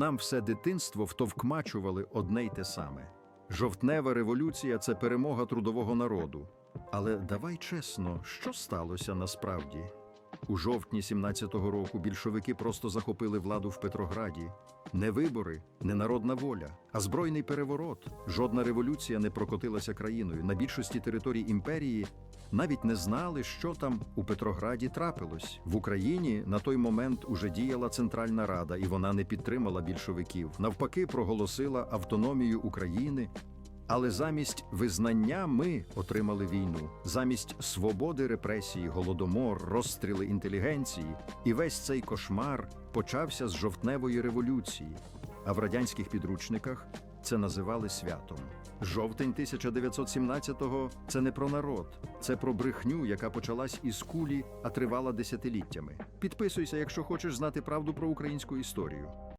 Нам все дитинство втовкмачували одне й те саме. Жовтнева революція це перемога трудового народу. Але давай чесно, що сталося насправді? У жовтні 17-го року більшовики просто захопили владу в Петрограді. Не вибори, не народна воля, а збройний переворот. Жодна революція не прокотилася країною. На більшості територій імперії навіть не знали, що там у Петрограді трапилось. В Україні на той момент уже діяла Центральна Рада, і вона не підтримала більшовиків. Навпаки, проголосила автономію України. Але замість визнання ми отримали війну, замість свободи репресії, голодомор, розстріли інтелігенції, і весь цей кошмар почався з жовтневої революції. А в радянських підручниках це називали святом. Жовтень 1917-го – це не про народ, це про брехню, яка почалась із кулі, а тривала десятиліттями. Підписуйся, якщо хочеш знати правду про українську історію.